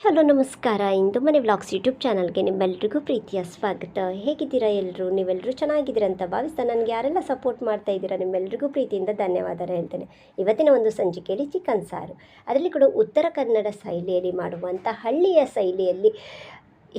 Hello, ನಮಸ್ಕಾರ. ಇಂದು ಮನೆ vlogs YouTube ಚಾನಲ್ಗೆ ನಿಮ್ಮೆಲ್ರಿಗೂ ಪ್ರೀತಿಯ ಸ್ವಾಗತ. ಹೇಗಿದ್ದೀರಾ ಎಲ್ಲರೂ ನೀವೆಲ್ಲರೂ ಚೆನ್ನಾಗಿದ್ದೀರಾ ಅಂತ ಭಾವಿಸ್ತಾ ನನಗೆ ಯಾರೆಲ್ಲ ಸಪೋರ್ಟ್ ಮಾಡ್ತಾ ಇದ್ದೀರಾ ನಿಮ್ಮೆಲ್ರಿಗೂ ಪ್ರೀತಿಯಿಂದ ಧನ್ಯವಾದ ಹೇಳ್ತೇನೆ. ಇವತ್ತಿನ ಒಂದು ಸಂಚಿಕೆಯಲ್ಲಿ ಚಿಕನ್ ಸಾರು. ಅದರಲ್ಲಿ ಕೂಡ ಉತ್ತರ ಕನ್ನಡ ಶೈಲಿಯಲ್ಲಿ ಮಾಡುವಂಥ ಹಳ್ಳಿಯ ಶೈಲಿಯಲ್ಲಿ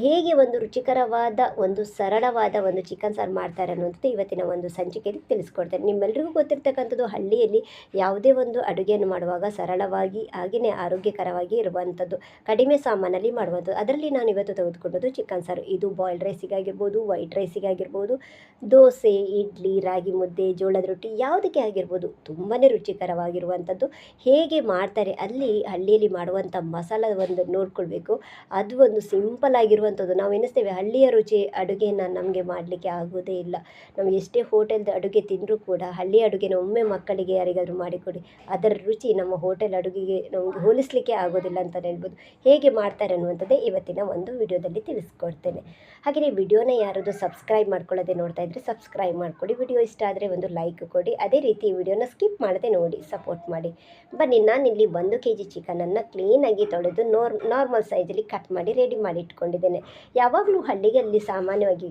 ಹೇಗೆ ಒಂದು ರುಚಿಕರವಾದ, ಒಂದು ಸರಳವಾದ ಒಂದು ಚಿಕನ್ ಸಾರು ಮಾಡ್ತಾರೆ ಅನ್ನೋದು ಇವತ್ತಿನ ಒಂದು ಸಂಚಿಕೆಯಲ್ಲಿ ತಿಳಿಸ್ಕೊಡ್ತೇನೆ. ನಿಮ್ಮೆಲ್ಲರಿಗೂ ಗೊತ್ತಿರ್ತಕ್ಕಂಥದ್ದು ಹಳ್ಳಿಯಲ್ಲಿ ಯಾವುದೇ ಒಂದು ಅಡುಗೆಯನ್ನು ಮಾಡುವಾಗ ಸರಳವಾಗಿ ಹಾಗೆಯೇ ಆರೋಗ್ಯಕರವಾಗಿ ಇರುವಂಥದ್ದು, ಕಡಿಮೆ ಸಾಮಾನಲ್ಲಿ ಮಾಡುವಂಥದ್ದು. ಅದರಲ್ಲಿ ನಾನು ಇವತ್ತು ತೆಗೆದುಕೊಂಡದ್ದು ಚಿಕನ್ ಸಾರು. ಇದು ಬಾಯ್ಲ್ಡ್ ರೈಸಿಗಾಗಿರ್ಬೋದು ವೈಟ್ ರೈಸಿಗಾಗಿರ್ಬೋದು ದೋಸೆ, ಇಡ್ಲಿ, ರಾಗಿ ಮುದ್ದೆ, ಜೋಳದ ರೊಟ್ಟಿ ಯಾವುದಕ್ಕೆ ಆಗಿರ್ಬೋದು ತುಂಬಾ ರುಚಿಕರವಾಗಿರುವಂಥದ್ದು. ಹೇಗೆ ಮಾಡ್ತಾರೆ ಅಲ್ಲಿ ಹಳ್ಳಿಯಲ್ಲಿ ಮಾಡುವಂಥ ಮಸಾಲ ಒಂದು ನೋಡ್ಕೊಳ್ಬೇಕು. ಅದು ಒಂದು ಸಿಂಪಲ್ ಆಗಿರುವಂಥದ್ದು ನಾವು ಎನಿಸ್ತೇವೆ ಹಳ್ಳಿಯ ರುಚಿ ಅಡುಗೆನ ನಮಗೆ ಮಾಡಲಿಕ್ಕೆ ಆಗೋದೇ ಇಲ್ಲ. ನಾವು ಎಷ್ಟೇ ಹೋಟೆಲ್ದು ಅಡುಗೆ ತಿಂದರೂ ಕೂಡ ಹಳ್ಳಿಯ ಅಡುಗೆನ ಒಮ್ಮೆ ಮಕ್ಕಳಿಗೆ ಯಾರಿಗಾದರೂ ಮಾಡಿಕೊಡಿ. ಅದರ ರುಚಿ ನಮ್ಮ ಹೋಟೆಲ್ ಅಡುಗೆಗೆ ನಮಗೆ ಹೋಲಿಸಲಿಕ್ಕೆ ಆಗೋದಿಲ್ಲ ಅಂತ ಹೇಳ್ಬೋದು. ಹೇಗೆ ಮಾಡ್ತಾರೆ ಅನ್ನುವಂಥದ್ದೇ ಇವತ್ತಿನ ಒಂದು ವಿಡಿಯೋದಲ್ಲಿ ತಿಳಿಸ್ಕೊಡ್ತೇನೆ. ಹಾಗೆಯೇ ವಿಡಿಯೋನ ಯಾರಾದರೂ ಸಬ್ಸ್ಕ್ರೈಬ್ ಮಾಡ್ಕೊಳ್ಳೋದೆ ನೋಡ್ತಾ ಇದ್ದರೆ ಸಬ್ಸ್ಕ್ರೈಬ್ ಮಾಡಿಕೊಡಿ. ವಿಡಿಯೋ ಇಷ್ಟ ಆದರೆ ಒಂದು ಲೈಕ್ ಕೊಡಿ. ಅದೇ ರೀತಿ ವಿಡಿಯೋನ ಸ್ಕಿಪ್ ಮಾಡದೆ ನೋಡಿ, ಸಪೋರ್ಟ್ ಮಾಡಿ. ಬನ್ನಿ, ನಾನಿಲ್ಲಿ ಒಂದು ಕೆ ಜಿ ಚಿಕನನ್ನು ಕ್ಲೀನಾಗಿ ತೊಳೆದು ನೋರ್, ನಾರ್ಮಲ್ ಸೈಜಲ್ಲಿ ಕಟ್ ಮಾಡಿ ರೆಡಿ ಮಾಡಿ ಇಟ್ಕೊಂಡಿದ್ದೇನೆ. ಯಾವಾಗಲೂ ಹಳ್ಳಿಯಲ್ಲಿ ಸಾಮಾನ್ಯವಾಗಿ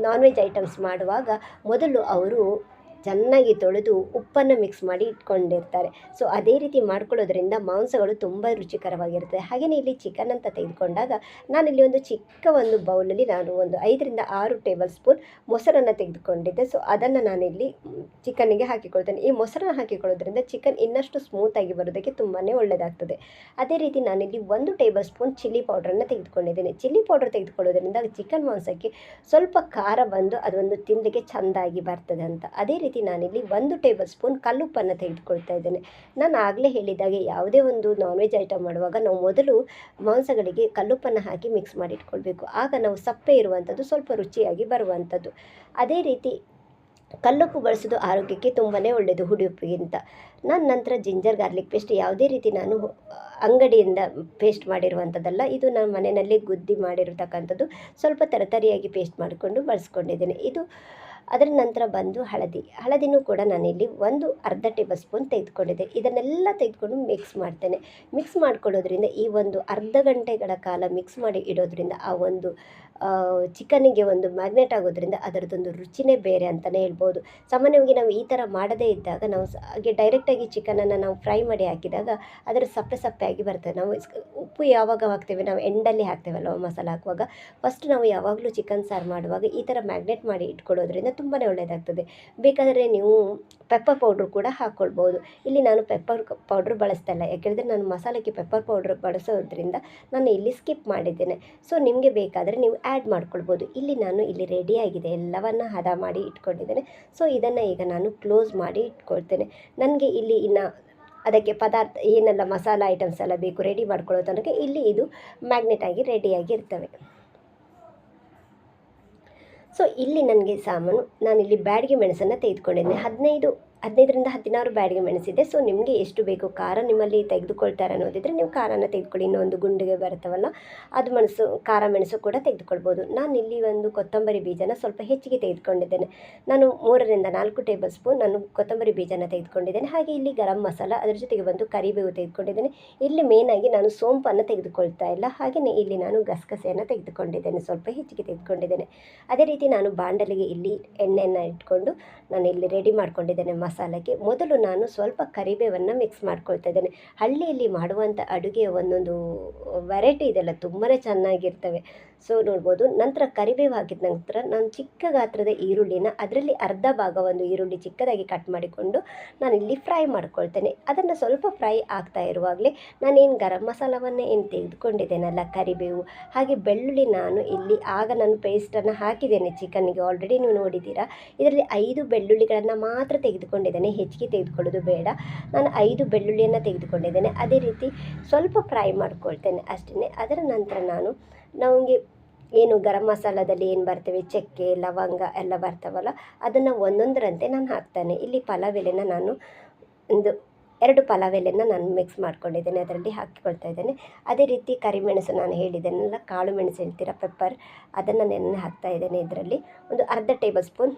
ನಾನ್ ವೆಜ್ ಐಟಮ್ಸ್ ಮಾಡುವಾಗ ಮೊದಲು ಅವರು ಚೆನ್ನಾಗಿ ತೊಳೆದು ಉಪ್ಪನ್ನು ಮಿಕ್ಸ್ ಮಾಡಿ ಇಟ್ಕೊಂಡಿರ್ತಾರೆ. ಸೊ ಅದೇ ರೀತಿ ಮಾಡ್ಕೊಳ್ಳೋದ್ರಿಂದ ಮಾಂಸಗಳು ತುಂಬ ರುಚಿಕರವಾಗಿರುತ್ತೆ. ಹಾಗೆಯೇ ಇಲ್ಲಿ ಚಿಕನ್ ಅಂತ ತೆಗೆದುಕೊಂಡಾಗ ನಾನಿಲ್ಲಿ ಒಂದು ಚಿಕ್ಕ ಒಂದು ಬೌಲಲ್ಲಿ ನಾನು ಒಂದು ಐದರಿಂದ ಆರು ಟೇಬಲ್ ಸ್ಪೂನ್ ಮೊಸರನ್ನು ತೆಗೆದುಕೊಂಡಿದ್ದೆ. ಸೊ ಅದನ್ನು ನಾನಿಲ್ಲಿ ಚಿಕನ್ನಿಗೆ ಹಾಕಿಕೊಳ್ತೇನೆ. ಈ ಮೊಸರನ್ನು ಹಾಕಿಕೊಳ್ಳೋದ್ರಿಂದ ಚಿಕನ್ ಇನ್ನಷ್ಟು ಸ್ಮೂತಾಗಿ ಬರೋದಕ್ಕೆ ತುಂಬಾ ಒಳ್ಳೆಯದಾಗ್ತದೆ ಅದೇ ರೀತಿ ನಾನಿಲ್ಲಿ ಒಂದು ಟೇಬಲ್ ಸ್ಪೂನ್ ಚಿಲ್ಲಿ ಪೌಡ್ರನ್ನು ತೆಗೆದುಕೊಂಡಿದ್ದೇನೆ. ಚಿಲ್ಲಿ ಪೌಡರ್ ತೆಗೆದುಕೊಳ್ಳೋದ್ರಿಂದ ಚಿಕನ್ ಮಾಂಸಕ್ಕೆ ಸ್ವಲ್ಪ ಖಾರ ಬಂದು ಅದೊಂದು ತಿನ್ನಲಿಕ್ಕೆ ಚೆಂದಾಗಿ ಬರ್ತದೆ ಅಂತ. ಅದೇ ರೀತಿ ನಾನಿಲ್ಲಿ ಒಂದು ಟೇಬಲ್ ಸ್ಪೂನ್ ಕಲ್ಲುಪ್ಪನ್ನು ತೆಗೆದುಕೊಳ್ತಾ ಇದ್ದೇನೆ. ನಾನು ಆಗಲೇ ಹೇಳಿದಾಗೆ ಯಾವುದೇ ಒಂದು ನಾನ್ ವೆಜ್ ಐಟಮ್ ಮಾಡುವಾಗ ನಾವು ಮೊದಲು ಮಾಂಸಗಳಿಗೆ ಕಲ್ಲುಪ್ಪನ್ನು ಹಾಕಿ ಮಿಕ್ಸ್ ಮಾಡಿ ಇಟ್ಕೊಳ್ಬೇಕು ಆಗ ನಾವು ಸಪ್ಪೆ ಇರುವಂಥದ್ದು ಸ್ವಲ್ಪ ರುಚಿಯಾಗಿ ಬರುವಂಥದ್ದು ಅದೇ ರೀತಿ ಕಲ್ಲುಪ್ಪು ಬಳಸೋದು ಆರೋಗ್ಯಕ್ಕೆ ತುಂಬಾ ಒಳ್ಳೆಯದು ಹುಡಿಯುಪ್ಪಿಗಿಂತ ನಾನು ನಂತರ ಜಿಂಜರ್ ಗಾರ್ಲಿಕ್ ಪೇಸ್ಟ್ ಯಾವುದೇ ರೀತಿ ನಾನು ಅಂಗಡಿಯಿಂದ ಪೇಸ್ಟ್ ಮಾಡಿರುವಂಥದ್ದಲ್ಲ ಇದು ನಾನು ಮನೆಯಲ್ಲಿ ಗುದ್ದಿ ಮಾಡಿರತಕ್ಕಂಥದ್ದು ಸ್ವಲ್ಪ ತರತರಿಯಾಗಿ ಪೇಸ್ಟ್ ಮಾಡಿಕೊಂಡು ಬಳಸ್ಕೊಂಡಿದ್ದೇನೆ. ಇದು ಅದರ ನಂತರ ಬಂದು ಹಳದಿ. ಹಳದಿನೂ ಕೂಡ ನಾನಿಲ್ಲಿ ಒಂದು ಅರ್ಧ ಟೇಬಲ್ ಸ್ಪೂನ್ ತೆಗೆದುಕೊಂಡಿದ್ದೆ. ಇದನ್ನೆಲ್ಲ ತೆಗೆದುಕೊಂಡು ಮಿಕ್ಸ್ ಮಾಡ್ತೇನೆ. ಮಿಕ್ಸ್ ಮಾಡ್ಕೊಳ್ಳೋದ್ರಿಂದ ಈ ಒಂದು ಅರ್ಧ ಗಂಟೆಗಳ ಕಾಲ ಮಿಕ್ಸ್ ಮಾಡಿ ಇಡೋದ್ರಿಂದ ಆ ಒಂದು ಚಿಕನ್ನಿಗೆ ಒಂದು ಮ್ಯಾಗ್ನೆಟ್ ಆಗೋದ್ರಿಂದ ಅದರದ್ದೊಂದು ರುಚಿನೇ ಬೇರೆ ಅಂತಲೇ ಹೇಳ್ಬೋದು. ಸಾಮಾನ್ಯವಾಗಿ ನಾವು ಈ ಥರ ಮಾಡದೇ ಇದ್ದಾಗ ನಾವು ಹಾಗೆ ಡೈರೆಕ್ಟಾಗಿ ಚಿಕನನ್ನು ನಾವು ಫ್ರೈ ಮಾಡಿ ಹಾಕಿದಾಗ ಅದರ ಸಪ್ಪೆ ಸಪ್ಪೆ ಆಗಿ ಬರ್ತದೆ. ನಾವು ಉಪ್ಪು ಯಾವಾಗ ಹಾಕ್ತೇವೆ? ನಾವು ಎಂಡಲ್ಲಿ ಹಾಕ್ತೇವಲ್ವ ಮಸಾಲ ಹಾಕುವಾಗ? ಫಸ್ಟ್ ನಾವು ಯಾವಾಗಲೂ ಚಿಕನ್ ಸಾರು ಮಾಡುವಾಗ ಈ ಥರ ಮ್ಯಾಗ್ನೆಟ್ ಮಾಡಿ ಇಟ್ಕೊಳ್ಳೋದ್ರಿಂದ ತುಂಬಾ ಒಳ್ಳೆಯದಾಗ್ತದೆ ಬೇಕಾದರೆ ನೀವು ಪೆಪ್ಪರ್ ಪೌಡ್ರ್ ಕೂಡ ಹಾಕ್ಕೊಳ್ಬೋದು. ಇಲ್ಲಿ ನಾನು ಪೆಪ್ಪರ್ ಪೌಡ್ರ್ ಬಳಸ್ತಾ ಇಲ್ಲ. ಯಾಕೆಂದರೆ ನಾನು ಮಸಾಲಕ್ಕೆ ಪೆಪ್ಪರ್ ಪೌಡ್ರ್ ಬಳಸೋದ್ರಿಂದ ನಾನು ಇಲ್ಲಿ ಸ್ಕಿಪ್ ಮಾಡಿದ್ದೇನೆ. ಸೊ ನಿಮಗೆ ಬೇಕಾದರೆ ನೀವು ಆ್ಯಡ್ ಮಾಡ್ಕೊಳ್ಬೋದು. ಇಲ್ಲಿ ನಾನು ಇಲ್ಲಿ ರೆಡಿಯಾಗಿದೆ ಎಲ್ಲವನ್ನು ಹದ ಮಾಡಿ ಇಟ್ಕೊಂಡಿದ್ದೇನೆ. ಸೊ ಇದನ್ನು ಈಗ ನಾನು ಕ್ಲೋಸ್ ಮಾಡಿ ಇಟ್ಕೊಳ್ತೇನೆ. ನನಗೆ ಇಲ್ಲಿ ಇನ್ನು ಅದಕ್ಕೆ ಪದಾರ್ಥ, ಏನೆಲ್ಲ ಮಸಾಲ ಐಟಮ್ಸ್ ಎಲ್ಲ ಬೇಕು ರೆಡಿ ಮಾಡ್ಕೊಳ್ಳೋ ತನಕ ಇಲ್ಲಿ ಇದು ಮ್ಯಾಗ್ನೆಟ್ ಆಗಿ ರೆಡಿಯಾಗಿ ಇರ್ತವೆ. ಸೊ ಇಲ್ಲಿ ನನಗೆ ಸಾಮಾನು, ನಾನಿಲ್ಲಿ ಬ್ಯಾಡಿಗೆ ಮೆಣಸನ್ನು ತೆಗೆದುಕೊಂಡಿದ್ದೆ ಹದಿನೈದು ಹದಿನೈದರಿಂದ ಹದಿನಾರು ಬ್ಯಾಡಿಗೆ ಮೆಣಸಿದೆ. ಸೊ ನಿಮಗೆ ಎಷ್ಟು ಬೇಕು ಖಾರ ನಿಮ್ಮಲ್ಲಿ ತೆಗೆದುಕೊಳ್ತಾರೆ ಅನ್ನೋದಿದ್ರೆ ನೀವು ಖಾರನ ತೆಗೆದುಕೊಳ್ಳಿ. ಇನ್ನೊಂದು ಗುಂಡಿಗೆ ಬರುತ್ತವಲ್ಲ, ಅದು ಮೆಣಸು, ಖಾರ ಮೆಣಸು ಕೂಡ ತೆಗೆದುಕೊಳ್ಬೋದು. ನಾನು ಇಲ್ಲಿ ಒಂದು ಕೊತ್ತಂಬರಿ ಬೀಜನ ಸ್ವಲ್ಪ ಹೆಚ್ಚಿಗೆ ತೆಗೆದುಕೊಂಡಿದ್ದೇನೆ. ನಾನು ಮೂರರಿಂದ ನಾಲ್ಕು ಟೇಬಲ್ ಸ್ಪೂನ್ ನಾನು ಕೊತ್ತಂಬರಿ ಬೀಜನ ತೆಗೆದುಕೊಂಡಿದ್ದೇನೆ. ಹಾಗೆ ಇಲ್ಲಿ ಗರಂ ಮಸಾಲ, ಅದರ ಜೊತೆಗೆ ಬಂದು ಕರಿಬೇವು ತೆಗೆದುಕೊಂಡಿದ್ದೇನೆ. ಇಲ್ಲಿ ಮೇನಾಗಿ ನಾನು ಸೋಂಪನ್ನು ತೆಗೆದುಕೊಳ್ತಾ ಇಲ್ಲ. ಹಾಗೆಯೇ ಇಲ್ಲಿ ನಾನು ಗಸಗಸೆಯನ್ನು ತೆಗೆದುಕೊಂಡಿದ್ದೇನೆ. ಸ್ವಲ್ಪ ಹೆಚ್ಚಿಗೆ ತೆಗೆದುಕೊಂಡಿದ್ದೇನೆ. ಅದೇ ರೀತಿ ನಾನು ಬಾಂಡಲಿಗೆ ಇಲ್ಲಿ ಎಣ್ಣೆಯನ್ನು ಇಟ್ಕೊಂಡು ನಾನು ಇಲ್ಲಿ ರೆಡಿ ಮಾಡ್ಕೊಂಡಿದ್ದೇನೆ. ಮಸಾಲಕ್ಕೆ ಮೊದಲು ನಾನು ಸ್ವಲ್ಪ ಕರಿಬೇವನ್ನು ಮಿಕ್ಸ್ ಮಾಡ್ಕೊಳ್ತಾ ಇದ್ದೇನೆ. ಹಳ್ಳಿಯಲ್ಲಿ ಮಾಡುವಂಥ ಅಡುಗೆಯ ಒಂದೊಂದು ವೆರೈಟಿ ಇದೆಲ್ಲ ತುಂಬಾ ಚೆನ್ನಾಗಿರ್ತವೆ. ಸೊ ನೋಡ್ಬೋದು, ನಂತರ ಕರಿಬೇವು ಹಾಕಿದ ನಂತರ ನಾನು ಚಿಕ್ಕ ಗಾತ್ರದ ಈರುಳ್ಳಿನ ಅದರಲ್ಲಿ ಅರ್ಧ ಭಾಗ ಒಂದು ಈರುಳ್ಳಿ ಚಿಕ್ಕದಾಗಿ ಕಟ್ ಮಾಡಿಕೊಂಡು ನಾನು ಇಲ್ಲಿ ಫ್ರೈ ಮಾಡ್ಕೊಳ್ತೇನೆ. ಅದನ್ನು ಸ್ವಲ್ಪ ಫ್ರೈ ಆಗ್ತಾ ಇರುವಾಗಲೇ ನಾನೇನು ಗರಂ ಮಸಾಲವನ್ನೇ ಏನು ತೆಗೆದುಕೊಂಡಿದ್ದೇನಲ್ಲ ಕರಿಬೇವು, ಹಾಗೆ ಬೆಳ್ಳುಳ್ಳಿ ನಾನು ಇಲ್ಲಿ ಆಗ ನಾನು ಪೇಸ್ಟನ್ನು ಹಾಕಿದ್ದೇನೆ ಚಿಕನ್ನಿಗೆ ಆಲ್ರೆಡಿ ನೀವು ನೋಡಿದ್ದೀರಾ. ಇದರಲ್ಲಿ ಐದು ಬೆಳ್ಳುಳ್ಳಿಗಳನ್ನು ಮಾತ್ರ ತೆಗೆದುಕೊಂಡಿದ್ದೇನೆ, ಹೆಚ್ಚಿಗೆ ತೆಗೆದುಕೊಳ್ಳೋದು ಬೇಡ. ನಾನು ಐದು ಬೆಳ್ಳುಳ್ಳಿಯನ್ನು ತೆಗೆದುಕೊಂಡಿದ್ದೇನೆ. ಅದೇ ರೀತಿ ಸ್ವಲ್ಪ ಫ್ರೈ ಮಾಡ್ಕೊಳ್ತೇನೆ ಅಷ್ಟೇ ಅದರ ನಂತರ ನಾನು ನಮಗೆ ಏನು ಗರಂ ಮಸಾಲದಲ್ಲಿ ಏನು ಬರ್ತವೆ? ಚಕ್ಕೆ, ಲವಂಗ ಎಲ್ಲ ಬರ್ತಾವಲ್ಲ, ಅದನ್ನು ಒಂದೊಂದರಂತೆ ನಾನು ಹಾಕ್ತಾನೆ. ಇಲ್ಲಿ ಪಲಾವ್ ಎಲೆನ ನಾನು ಒಂದು ಎರಡು ಪಲಾವ್ ಎಲೆನ ನಾನು ಮಿಕ್ಸ್ ಮಾಡ್ಕೊಂಡಿದ್ದೇನೆ, ಅದರಲ್ಲಿ ಹಾಕಿಕೊಳ್ತಾ ಇದ್ದೇನೆ. ಅದೇ ರೀತಿ ಕರಿಮೆಣಸು ನಾನು ಹೇಳಿದ್ದೇನಲ್ಲ ಕಾಳು ಮೆಣಸು ಹೇಳ್ತೀರಾ ಪೆಪ್ಪರ್ ಅದನ್ನು ನೆನೆ ಹಾಕ್ತಾ ಇದ್ದೇನೆ ಇದರಲ್ಲಿ. ಒಂದು ಅರ್ಧ ಟೇಬಲ್ ಸ್ಪೂನ್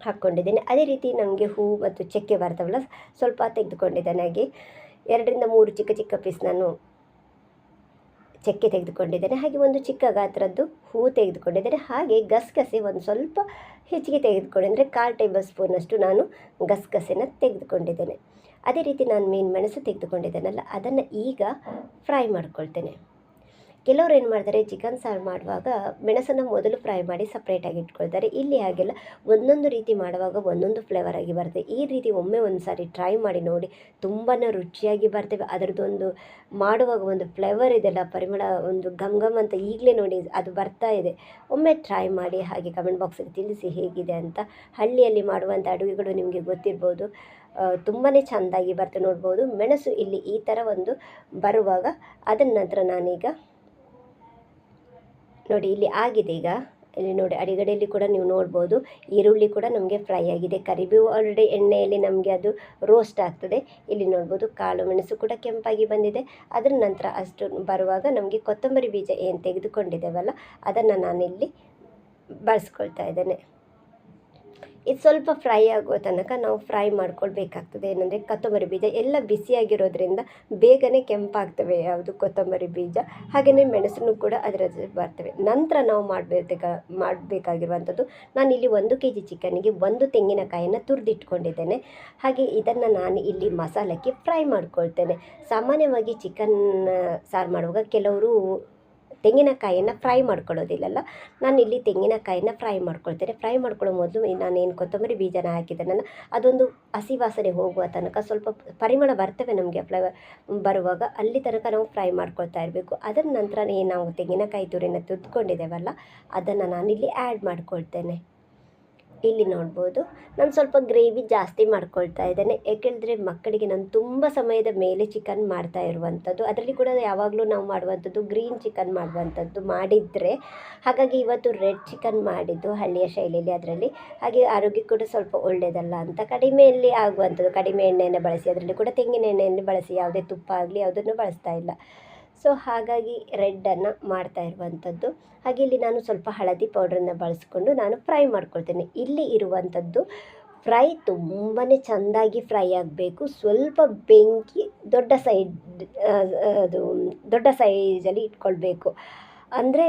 ಹಾಕ್ಕೊಂಡಿದ್ದೇನೆ. ಅದೇ ರೀತಿ ನಮಗೆ ಹೂವು ಮತ್ತು ಚಕ್ಕೆ ಬರ್ತವಲ್ಲ, ಸ್ವಲ್ಪ ತೆಗೆದುಕೊಂಡಿದ್ದೇನೆ ಹಾಗೆ. ಎರಡರಿಂದ ಮೂರು ಚಿಕ್ಕ ಚಿಕ್ಕ ಪೀಸ್ ನಾನು ಚಕ್ಕೆ ತೆಗೆದುಕೊಂಡಿದ್ದೇನೆ ಹಾಗೆ ಒಂದು ಚಿಕ್ಕ ಗಾತ್ರದ್ದು ಹೂ ತೆಗೆದುಕೊಂಡಿದ್ದೇನೆ ಹಾಗೆ ಗಸಗಸೆ ಒಂದು ಸ್ವಲ್ಪ ಹೆಚ್ಚಿಗೆ ತೆಗೆದುಕೊಂಡೆ ಕಾಲು ಟೇಬಲ್ ಸ್ಪೂನಷ್ಟು ನಾನು ಗಸಗಸೆನ ತೆಗೆದುಕೊಂಡಿದ್ದೇನೆ. ಅದೇ ರೀತಿ ನಾನು ಮೀನು ಮೆಣಸು ತೆಗೆದುಕೊಂಡಿದ್ದೇನಲ್ಲ, ಅದನ್ನು ಈಗ ಫ್ರೈ ಮಾಡ್ಕೊಳ್ತೇನೆ. ಕೆಲವರು ಏನು ಮಾಡ್ತಾರೆ ಚಿಕನ್ ಸಾರು ಮಾಡುವಾಗ ಮೆಣಸನ್ನು ಮೊದಲು ಫ್ರೈ ಮಾಡಿ ಸಪ್ರೇಟಾಗಿ ಇಟ್ಕೊಳ್ತಾರೆ. ಇಲ್ಲಿ ಹಾಗೆಲ್ಲ ಒಂದೊಂದು ರೀತಿ ಮಾಡುವಾಗ ಒಂದೊಂದು ಫ್ಲೇವರ್ ಆಗಿ ಬರುತ್ತೆ. ಈ ರೀತಿ ಒಮ್ಮೆ ಒಂದು ಸಾರಿ ಟ್ರೈ ಮಾಡಿ ನೋಡಿ ತುಂಬಾ ರುಚಿಯಾಗಿ ಬರ್ತವೆ. ಅದರದ್ದೊಂದು ಮಾಡುವಾಗ ಒಂದು ಫ್ಲೇವರ್ ಇದೆಲ್ಲ, ಪರಿಮಳ ಒಂದು ಘಮ್ ಘಮ್ ಅಂತ ಈಗಲೇ ನೋಡಿ ಅದು ಬರ್ತಾ ಇದೆ. ಒಮ್ಮೆ ಟ್ರೈ ಮಾಡಿ ಹಾಗೆ ಕಮೆಂಟ್ ಬಾಕ್ಸಲ್ಲಿ ತಿಳಿಸಿ ಹೇಗಿದೆ ಅಂತ, ಹಳ್ಳಿಯಲ್ಲಿ ಮಾಡುವಂಥ ಅಡುಗೆಗಳು ನಿಮಗೆ ಗೊತ್ತಿರ್ಬೋದು. ತುಂಬಾ ಚೆಂದಾಗಿ ಬರ್ತದೆ ನೋಡ್ಬೋದು. ಮೆಣಸು ಇಲ್ಲಿ ಈ ಥರ ಒಂದು ಬರುವಾಗ ಅದನ್ನ ನಂತರ ನಾನೀಗ ನೋಡಿ, ಇಲ್ಲಿ ಆಗಿದೆ ಈಗ. ಇಲ್ಲಿ ನೋಡಿ, ಅಡಿಗಡೆಯಲ್ಲಿ ಕೂಡ ನೀವು ನೋಡ್ಬೋದು. ಈರುಳ್ಳಿ ಕೂಡ ನಮಗೆ ಫ್ರೈ ಆಗಿದೆ. ಕರಿಬೇವು ಆಲ್ರೆಡಿ ಎಣ್ಣೆಯಲ್ಲಿ ನಮಗೆ ಅದು ರೋಸ್ಟ್ ಆಗ್ತದೆ. ಇಲ್ಲಿ ನೋಡ್ಬೋದು, ಕಾಳು ಮೆಣಸು ಕೂಡ ಕೆಂಪಾಗಿ ಬಂದಿದೆ. ಅದರ ನಂತರ ಅಷ್ಟು ಬರುವಾಗ ನಮಗೆ ಕೊತ್ತಂಬರಿ ಬೀಜ ಏನು ತೆಗೆದುಕೊಂಡಿದ್ದೇವಲ್ಲ, ಅದನ್ನು ನಾನಿಲ್ಲಿ ಬಳಸ್ಕೊಳ್ತಾ ಇದ್ದೇನೆ. ಇದು ಸ್ವಲ್ಪ ಫ್ರೈ ಆಗೋ ತನಕ ನಾವು ಫ್ರೈ ಮಾಡ್ಕೊಳ್ಬೇಕಾಗ್ತದೆ. ಏನಂದರೆ ಕೊತ್ತಂಬರಿ ಬೀಜ ಎಲ್ಲ ಬಿಸಿಯಾಗಿರೋದ್ರಿಂದ ಬೇಗನೆ ಕೆಂಪಾಗ್ತವೆ ಯಾವುದು ಕೊತ್ತಂಬರಿ ಬೀಜ. ಹಾಗೆಯೇ ಮೆಣಸನ್ನು ಕೂಡ ಅದರ ಬರ್ತವೆ. ನಂತರ ನಾವು ಮಾಡಬೇಕಾ, ಮಾಡಬೇಕಾಗಿರುವಂಥದ್ದು ಇಲ್ಲಿ ಒಂದು ಕೆ ಜಿ ಚಿಕನ್ನಿಗೆ ಒಂದು ತೆಂಗಿನಕಾಯನ್ನು ತುರಿದಿಟ್ಕೊಂಡಿದ್ದೇನೆ. ಹಾಗೆ ಇದನ್ನು ನಾನು ಇಲ್ಲಿ ಮಸಾಲಕ್ಕೆ ಫ್ರೈ ಮಾಡ್ಕೊಳ್ತೇನೆ. ಸಾಮಾನ್ಯವಾಗಿ ಚಿಕನ್ ಸಾರು ಮಾಡುವಾಗ ಕೆಲವರು ತೆಂಗಿನಕಾಯಿಯನ್ನು ಫ್ರೈ ಮಾಡ್ಕೊಳ್ಳೋದಿಲ್ಲಲ್ಲ? ನಾನು ಇಲ್ಲಿ ತೆಂಗಿನಕಾಯಿನ ಫ್ರೈ ಮಾಡ್ಕೊಳ್ತೇನೆ. ಫ್ರೈ ಮಾಡ್ಕೊಳ್ಳೋ ಮೊದಲು ನಾನೇನು ಕೊತ್ತಂಬರಿ ಬೀಜನ ಹಾಕಿದ್ದೇನಲ್ಲ, ಅದೊಂದು ಹಸಿ ವಾಸನೆ ಹೋಗುವ ತನಕ ಸ್ವಲ್ಪ ಪರಿಮಳ ಬರ್ತವೆ ನಮಗೆ ಫ್ಲೇವರ್ ಬರುವಾಗ, ಅಲ್ಲಿ ತನಕ ನಾವು ಫ್ರೈ ಮಾಡ್ಕೊಳ್ತಾ ಇರಬೇಕು. ಅದರ ನಂತರ ಏನು ನಾವು ತೆಂಗಿನಕಾಯಿ ತುರಿನ ತುದ್ಕೊಂಡಿದ್ದೇವಲ್ಲ ಅದನ್ನು ನಾನಿಲ್ಲಿ ಆ್ಯಡ್ ಮಾಡ್ಕೊಳ್ತೇನೆ. ಇಲ್ಲಿ ನೋಡ್ಬೋದು. ನಾನು ಸ್ವಲ್ಪ ಗ್ರೇವಿ ಜಾಸ್ತಿ ಮಾಡ್ಕೊಳ್ತಾ ಇದ್ದೇನೆ. ಏಕೆಂದರೆ ಮಕ್ಕಳಿಗೆ ನಾನು ತುಂಬ ಸಮಯದ ಮೇಲೆ ಚಿಕನ್ ಮಾಡ್ತಾ ಇರುವಂಥದ್ದು. ಅದರಲ್ಲಿ ಕೂಡ ಯಾವಾಗಲೂ ನಾವು ಮಾಡುವಂಥದ್ದು ಗ್ರೀನ್ ಚಿಕನ್ ಮಾಡುವಂಥದ್ದು ಮಾಡಿದರೆ. ಹಾಗಾಗಿ ಇವತ್ತು ರೆಡ್ ಚಿಕನ್ ಮಾಡಿದ್ದು ಹಳ್ಳಿಯ ಶೈಲಿಯಲ್ಲಿ ಅದರಲ್ಲಿ. ಹಾಗೆ ಆರೋಗ್ಯ ಕೂಡ ಸ್ವಲ್ಪ ಒಳ್ಳೆಯದಲ್ಲ ಅಂತ. ಕಡಿಮೆಯಲ್ಲಿ ಆಗುವಂಥದ್ದು. ಕಡಿಮೆ ಎಣ್ಣೆಯನ್ನು ಬಳಸಿ, ಅದರಲ್ಲಿ ಕೂಡ ತೆಂಗಿನ ಎಣ್ಣೆಯನ್ನು ಬಳಸಿ, ಯಾವುದೇ ತುಪ್ಪ ಆಗಲಿ ಯಾವುದನ್ನು ಬಳಸ್ತಾ ಇಲ್ಲ. ಸೊ ಹಾಗಾಗಿ ರೆಡ್ಡನ್ನು ಮಾಡ್ತಾ ಇರುವಂಥದ್ದು. ಹಾಗೆ ಇಲ್ಲಿ ನಾನು ಸ್ವಲ್ಪ ಹಳದಿ ಪೌಡ್ರನ್ನು ಬಳಸ್ಕೊಂಡು ನಾನು ಫ್ರೈ ಮಾಡ್ಕೊಳ್ತೇನೆ. ಇಲ್ಲಿ ಇರುವಂಥದ್ದು ಫ್ರೈ ತುಂಬಾ ಚೆಂದಾಗಿ ಫ್ರೈ ಆಗಬೇಕು. ಸ್ವಲ್ಪ ಬೆಂಕಿ ದೊಡ್ಡ ಸೈಡ್ ಅದು ದೊಡ್ಡ ಸೈಜಲ್ಲಿ ಇಟ್ಕೊಳ್ಬೇಕು. ಅಂದರೆ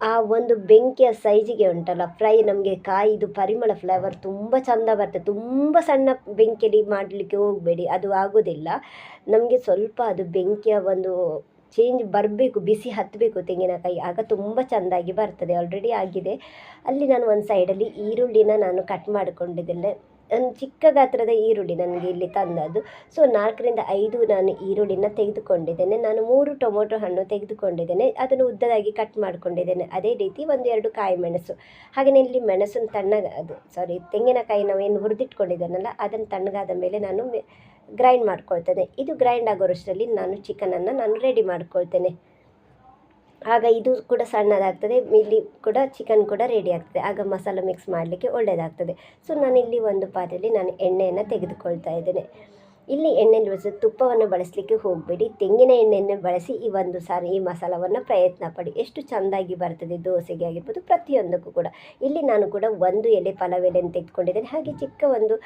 ಆ ಒಂದು ಬೆಂಕಿಯ ಸೈಜಿಗೆ ಉಂಟಲ್ಲ, ಫ್ರೈ ನಮಗೆ ಕಾಯಿದು ಪರಿಮಳ ಫ್ಲೇವರ್ ತುಂಬ ಚೆಂದ ಬರ್ತದೆ. ತುಂಬ ಸಣ್ಣ ಬೆಂಕಿಯಲ್ಲಿ ಮಾಡಲಿಕ್ಕೆ ಹೋಗಬೇಡಿ, ಅದು ಆಗೋದಿಲ್ಲ. ನಮಗೆ ಸ್ವಲ್ಪ ಅದು ಬೆಂಕಿಯ ಒಂದು ಚೇಂಜ್ ಬರಬೇಕು, ಬಿಸಿ ಹತ್ತಬೇಕು ತೆಂಗಿನಕಾಯಿ, ಆಗ ತುಂಬ ಚೆಂದಾಗಿ ಬರ್ತದೆ ಆಲ್ರೆಡಿ ಆಗಿದೆ. ಅಲ್ಲಿ ನಾನು ಒಂದು ಸೈಡಲ್ಲಿ ಈರುಳ್ಳಿನ ನಾನು ಕಟ್ ಮಾಡಿಕೊಂಡಿದ್ದೇನೆ. ಒಂದು ಚಿಕ್ಕ ಗಾತ್ರದ ಈರುಳ್ಳಿ ನನಗೆ ಇಲ್ಲಿ ತಂದದ್ದು. ಸೊ ನಾಲ್ಕರಿಂದ ಐದು ನಾನು ಈರುಳ್ಳಿನ ತೆಗೆದುಕೊಂಡಿದ್ದೇನೆ. ನಾನು ಮೂರು ಟೊಮೊಟೊ ಹಣ್ಣು ತೆಗೆದುಕೊಂಡಿದ್ದೇನೆ. ಅದನ್ನು ಉದ್ದದಾಗಿ ಕಟ್ ಮಾಡಿಕೊಂಡಿದ್ದೇನೆ. ಅದೇ ರೀತಿ ಒಂದೆರಡು ಕಾಯಿ ಮೆಣಸು. ಹಾಗೆಯೇ ಇಲ್ಲಿ ಮೆಣಸನ್ನು ತಣ್ಣಗ, ಅದು ಸಾರಿ ತೆಂಗಿನಕಾಯಿ ನಾವು ಏನು ಹುರಿದಿಟ್ಕೊಂಡಿದ್ದೇನಲ್ಲ ಅದನ್ನು ತಣ್ಣಗಾದ ಮೇಲೆ ನಾನು ಗ್ರೈಂಡ್ ಮಾಡ್ಕೊಳ್ತೇನೆ. ಇದು ಗ್ರೈಂಡ್ ಆಗೋರಷ್ಟರಲ್ಲಿ ನಾನು ಚಿಕನನ್ನು ನಾನು ರೆಡಿ ಮಾಡ್ಕೊಳ್ತೇನೆ. ಆಗ ಇದು ಕೂಡ ಸಣ್ಣದಾಗ್ತದೆ, ಇಲ್ಲಿ ಕೂಡ ಚಿಕನ್ ಕೂಡ ರೆಡಿ ಆಗ್ತದೆ. ಆಗ ಮಸಾಲ ಮಿಕ್ಸ್ ಮಾಡಲಿಕ್ಕೆ ಒಳ್ಳೆಯದಾಗ್ತದೆ ಸೊ ನಾನಿಲ್ಲಿ ಒಂದು ಪಾತ್ರೆಯಲ್ಲಿ ನಾನು ಎಣ್ಣೆಯನ್ನು ತೆಗೆದುಕೊಳ್ತಾ ಇದ್ದೇನೆ. ಇಲ್ಲಿ ಎಣ್ಣೆಯಲ್ಲಿ ಬಳಸಿ ತುಪ್ಪವನ್ನು ಬಳಸಲಿಕ್ಕೆ ಹೋಗಬೇಡಿ. ತೆಂಗಿನ ಎಣ್ಣೆಯನ್ನು ಬಳಸಿ ಈ ಒಂದು ಸಾರಿ ಈ ಮಸಾಲವನ್ನು ಪ್ರಯತ್ನ ಪಡಿ. ಎಷ್ಟು ಚೆಂದಾಗಿ ಬರ್ತದೆ ದೋಸೆಗೆ ಆಗಿರ್ಬೋದು ಪ್ರತಿಯೊಂದಕ್ಕೂ ಕೂಡ. ಇಲ್ಲಿ ನಾನು ಕೂಡ ಒಂದು ಎಲೆ ಪಲಾವ್ ಎಲೆಯನ್ನು ತೆಗೆದುಕೊಂಡಿದ್ದೇನೆ. ಹಾಗೆ ಚಿಕ್ಕ ಒಂದು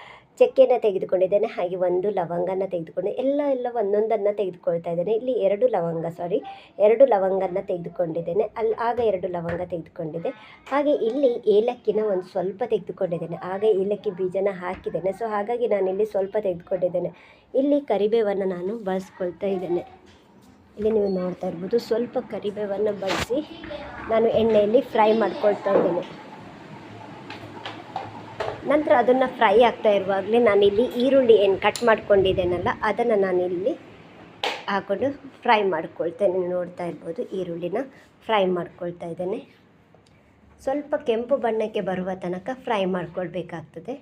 ಚಕ್ಕೆಯನ್ನು ತೆಗೆದುಕೊಂಡಿದ್ದೇನೆ. ಹಾಗೆ ಒಂದು ಲವಂಗನ ತೆಗೆದುಕೊಂಡು ಎಲ್ಲ ಎಲ್ಲ ಒಂದೊಂದನ್ನು ತೆಗೆದುಕೊಳ್ತಾ ಇದ್ದೇನೆ. ಇಲ್ಲಿ ಎರಡು ಲವಂಗ ಸಾರಿ ಎರಡು ಲವಂಗನ ತೆಗೆದುಕೊಂಡಿದ್ದೇನೆ. ಅಲ್ಲಿ ಆಗ ಎರಡು ಲವಂಗ ತೆಗೆದುಕೊಂಡಿದ್ದೆ. ಹಾಗೆ ಇಲ್ಲಿ ಏಲಕ್ಕಿನ ಒಂದು ಸ್ವಲ್ಪ ತೆಗೆದುಕೊಂಡಿದ್ದೇನೆ. ಆಗ ಏಲಕ್ಕಿ ಬೀಜನ ಹಾಕಿದ್ದೇನೆ. ಸೊ ಹಾಗಾಗಿ ನಾನಿಲ್ಲಿ ಸ್ವಲ್ಪ ತೆಗೆದುಕೊಂಡಿದ್ದೇನೆ. ಇಲ್ಲಿ ಕರಿಬೇವನ್ನು ನಾನು ಬಳಸ್ಕೊಳ್ತಾ ಇದ್ದೇನೆ. ಇಲ್ಲಿ ನೀವು ನೋಡ್ತಾ ಇರ್ಬೋದು, ಸ್ವಲ್ಪ ಕರಿಬೇವನ್ನು ಬಳಸಿ ನಾನು ಎಣ್ಣೆಯಲ್ಲಿ ಫ್ರೈ ಮಾಡ್ಕೊಳ್ತಾ ಇದ್ದೇನೆ. ನಂತರ ಅದನ್ನು ಫ್ರೈ ಆಗ್ತಾ ಇರುವಾಗಲೇ ನಾನಿಲ್ಲಿ ಈರುಳ್ಳಿ ಏನು ಕಟ್ ಮಾಡ್ಕೊಂಡಿದ್ದೇನಲ್ಲ, ಅದನ್ನು ನಾನಿಲ್ಲಿ ಹಾಕ್ಕೊಂಡು ಫ್ರೈ ಮಾಡ್ಕೊಳ್ತೇನೆ ನೋಡ್ತಾ ಇರ್ಬೋದು, ಈರುಳ್ಳಿನ ಫ್ರೈ ಮಾಡ್ಕೊಳ್ತಾ ಇದ್ದೇನೆ. ಸ್ವಲ್ಪ ಕೆಂಪು ಬಣ್ಣಕ್ಕೆ ಬರುವ ತನಕ ಫ್ರೈ ಮಾಡ್ಕೊಳ್ಬೇಕಾಗ್ತದೆ.